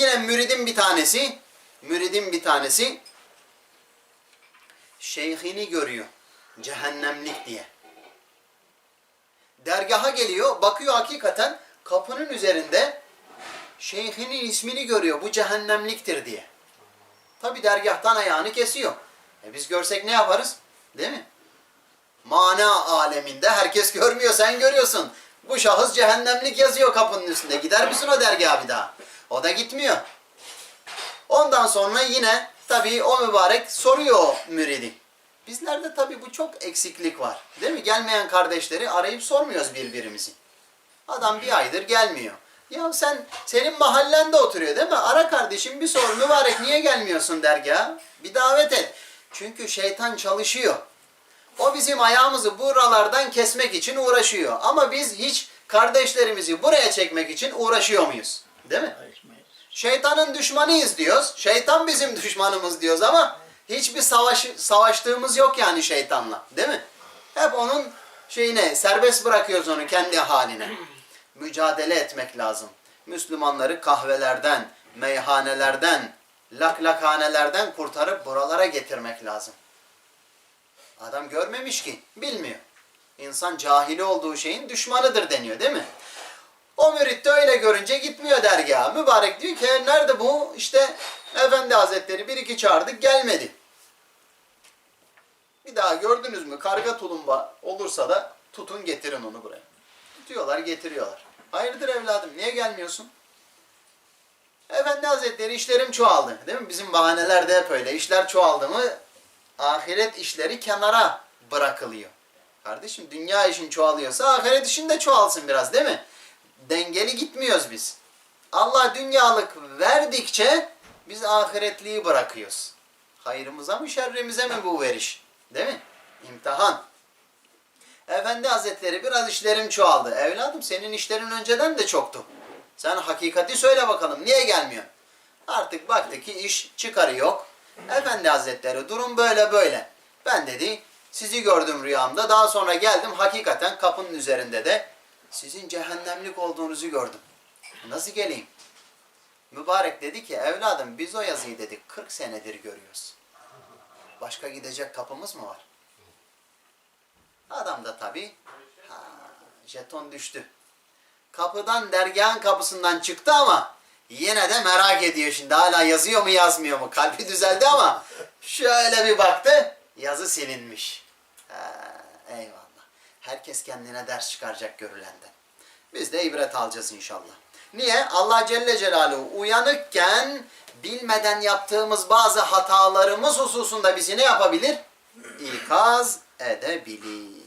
Yine müridin bir tanesi, müridin bir tanesi şeyhini görüyor. Cehennemlik diye. Dergaha geliyor, bakıyor hakikaten kapının üzerinde şeyhinin ismini görüyor. Bu cehennemliktir diye. Tabi dergahtan ayağını kesiyor. E biz görsek ne yaparız? Değil mi? Mana aleminde herkes görmüyor, sen görüyorsun. Bu şahıs cehennemlik yazıyor kapının üstünde. Gider misin o dergaha bir daha? O da gitmiyor. Ondan sonra yine tabii o mübarek soruyor o müridi. Bizlerde tabii bu çok eksiklik var. Değil mi? Gelmeyen kardeşleri arayıp sormuyoruz birbirimizi. Adam bir aydır gelmiyor. Ya sen, senin mahallende oturuyor değil mi? Ara kardeşim bir sor mübarek niye gelmiyorsun dergaha? Bir davet et. Çünkü şeytan çalışıyor. O bizim ayağımızı buralardan kesmek için uğraşıyor. Ama biz hiç kardeşlerimizi buraya çekmek için uğraşıyor muyuz? Değil mi? Şeytanın düşmanıyız diyoruz. Şeytan bizim düşmanımız diyoruz ama hiçbir savaş, savaştığımız yok yani şeytanla. Değil mi? Hep onun şeyine serbest bırakıyoruz onu kendi haline. Mücadele etmek lazım. Müslümanları kahvelerden, meyhanelerden, laklakhanelerden kurtarıp buralara getirmek lazım. Adam görmemiş ki, bilmiyor. İnsan cahili olduğu şeyin düşmanıdır deniyor değil mi? O mürit de öyle görünce gitmiyor dergaha. Mübarek diyor ki nerede bu? İşte Efendi Hazretleri bir iki çağırdık gelmedi. Bir daha gördünüz mü karga tulumba olursa da tutun getirin onu buraya. Tutuyorlar getiriyorlar. Hayırdır evladım niye gelmiyorsun? Efendi Hazretleri işlerim çoğaldı. Değil mi? Bizim bahaneler de hep öyle. İşler çoğaldı mı ahiret işleri kenara bırakılıyor. Kardeşim dünya işin çoğalıyorsa ahiret işin de çoğalsın biraz değil mi? Dengeli gitmiyoruz biz. Allah dünyalık verdikçe biz ahiretliği bırakıyoruz. Hayrımıza mı şerrimize mi bu veriş? Değil mi? İmtihan. Efendi Hazretleri biraz işlerim çoğaldı. Evladım senin işlerin önceden de çoktu. Sen hakikati söyle bakalım. Niye gelmiyor? Artık baktı ki iş çıkarı yok. Efendi Hazretleri durum böyle böyle. Ben dedi sizi gördüm rüyamda. Daha sonra geldim hakikaten kapının üzerinde de sizin cehennemlik olduğunuzu gördüm. Nasıl geleyim? Mübarek dedi ki evladım biz o yazıyı dedik 40 senedir görüyoruz. Başka gidecek kapımız mı var? Adam da tabii jeton düştü. Kapıdan dergahın kapısından çıktı ama yine de merak ediyor şimdi. Hala yazıyor mu yazmıyor mu? Kalbi düzeldi ama şöyle bir baktı. Yazı silinmiş. Ha, eyvallah. Herkes kendine ders çıkaracak görülenden. Biz de ibret alacağız inşallah. Niye? Allah Celle Celaluhu uyanıkken bilmeden yaptığımız bazı hatalarımız hususunda bizi ne yapabilir? İkaz edebilir.